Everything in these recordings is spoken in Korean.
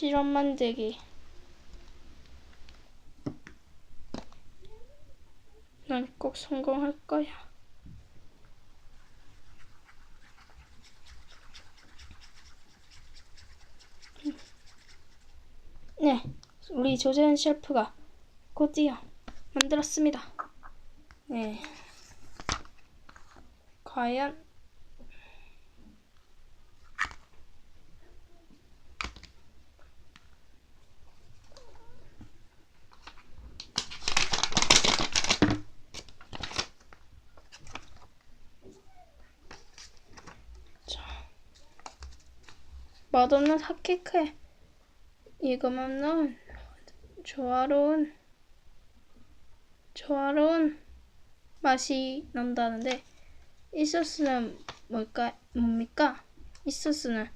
실험 만들기. 난 꼭 성공할 거야. 네, 우리 조재현 셰프가 곧이어 만들었습니다. 네. 과연 자, 맛없는 핫케이크에 이것만 넣은 조화로운 조화로운 맛이 난다는데 이 소스는 뭘까 뭡니까? 이 소스는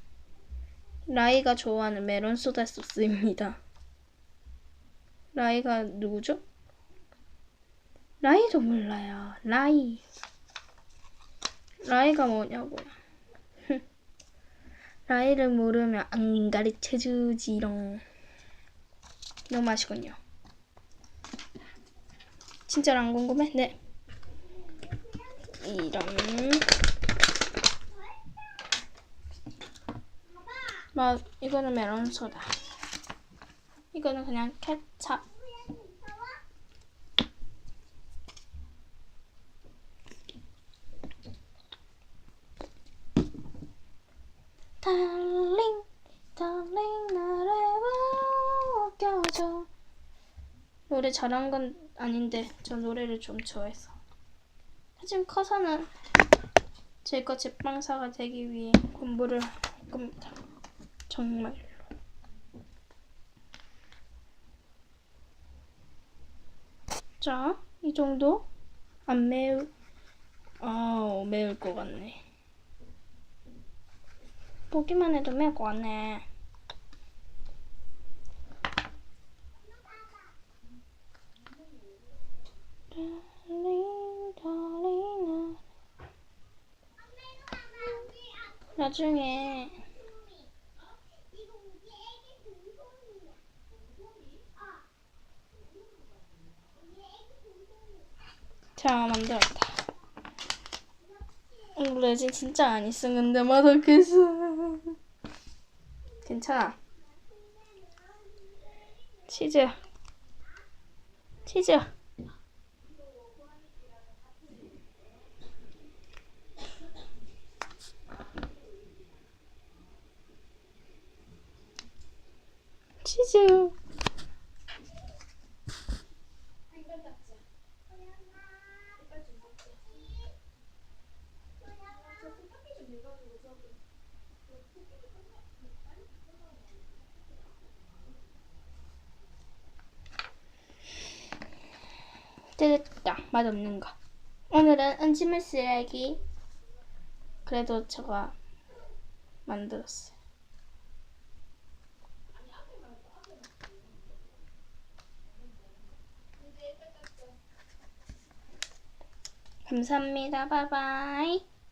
라이가 좋아하는 메론 소다 소스입니다. 라이가 누구죠? 라이도 몰라요. 라이. 라이가 뭐냐고요. 라이를 모르면 안 가르쳐 주지롱. 너무 맛있군요. 진짜로 안 궁금해? 네. 이런. 맛, 이거는 메론 소다. 이거는 그냥 케찹. 달링, 달링 나를 웃겨줘. 노래 잘한 건 아닌데 저 노래를 좀 좋아해서. 하지만 커서는 제거 제빵사가 되기 위해 공부를 할 겁니다. 정말로. 자, 이 정도? 안 매우, 아, 매울 것 같네. 보기만 해도 나- 나중에 자 만들었다. 레진 진짜 안 있어 근데 맛없겠어. 괜찮아. 치즈. 치즈. 치즈. 됐다. 맛없는 거. 오늘은 음식물 쓰레기. 그래도 제가 만들었어요. 감사합니다. 바이바이.